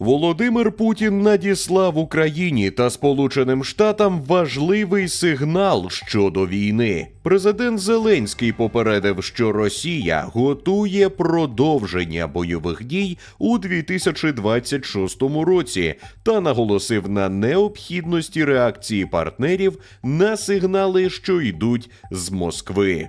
Володимир Путін надіслав Україні та Сполученим Штатам важливий сигнал щодо війни. Президент Зеленський попередив, що Росія готує продовження бойових дій у 2026 році та наголосив на необхідності реакції партнерів на сигнали, що йдуть з Москви.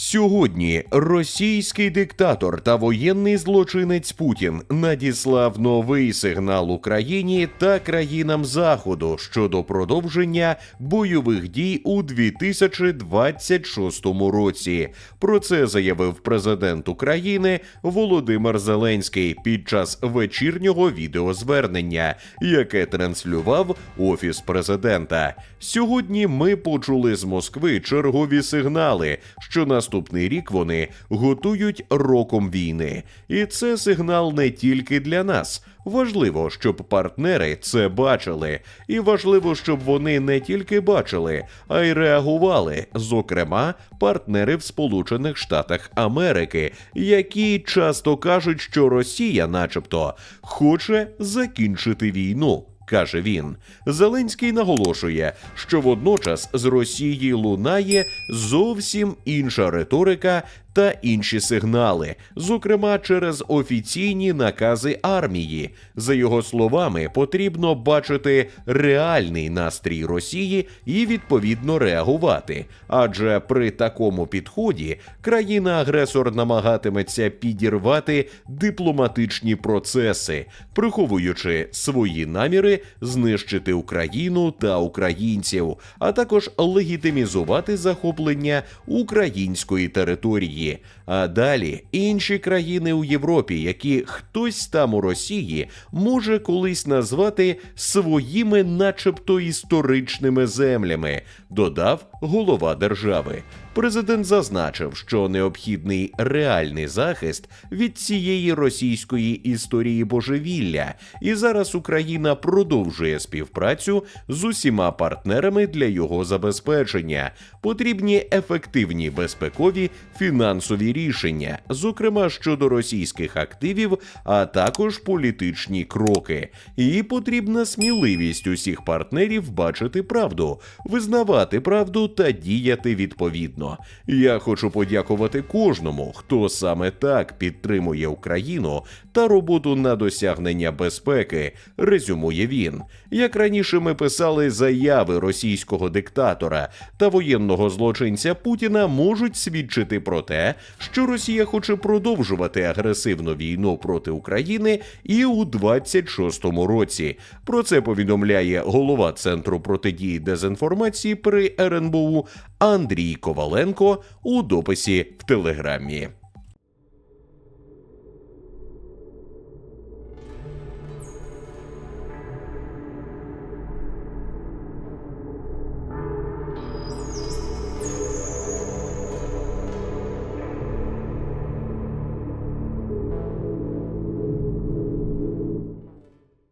Сьогодні російський диктатор та воєнний злочинець Путін надіслав новий сигнал Україні та країнам Заходу щодо продовження бойових дій у 2026 році. Про це заявив президент України Володимир Зеленський під час вечірнього відеозвернення, яке транслював офіс президента. Сьогодні ми почули з Москви чергові сигнали, що наступний рік вони готують роком війни, і це сигнал не тільки для нас. Важливо, щоб партнери це бачили, і важливо, щоб вони не тільки бачили, а й реагували. Зокрема, партнери в Сполучених Штатах Америки, які часто кажуть, що Росія, начебто, хоче закінчити війну. Каже він, Зеленський наголошує, що водночас з Росії лунає зовсім інша риторика та інші сигнали, зокрема через офіційні накази армії. За його словами, потрібно бачити реальний настрій Росії і відповідно реагувати. Адже при такому підході країна-агресор намагатиметься підірвати дипломатичні процеси, приховуючи свої наміри знищити Україну та українців, а також легітимізувати захоплення української території. А далі інші країни у Європі, які хтось там у Росії може колись назвати своїми, начебто історичними землями, додав голова держави. Президент зазначив, що необхідний реальний захист від цієї російської історії божевілля, і зараз Україна продовжує співпрацю з усіма партнерами для його забезпечення. Потрібні ефективні безпекові фінансові рішення, зокрема щодо російських активів, а також політичні кроки. І потрібна сміливість усіх партнерів бачити правду, визнавати правду та діяти відповідно. Я хочу подякувати кожному, хто саме так підтримує Україну та роботу на досягнення безпеки. Резюмує він. Як раніше ми писали, заяви російського диктатора та воєнного злочинця Путіна можуть свідчити про те, що Росія хоче продовжувати агресивну війну проти України і у 26-му році. Про це повідомляє голова центру протидії дезінформації при РНБУ Андрій Коваленко у дописі в Телеграмі.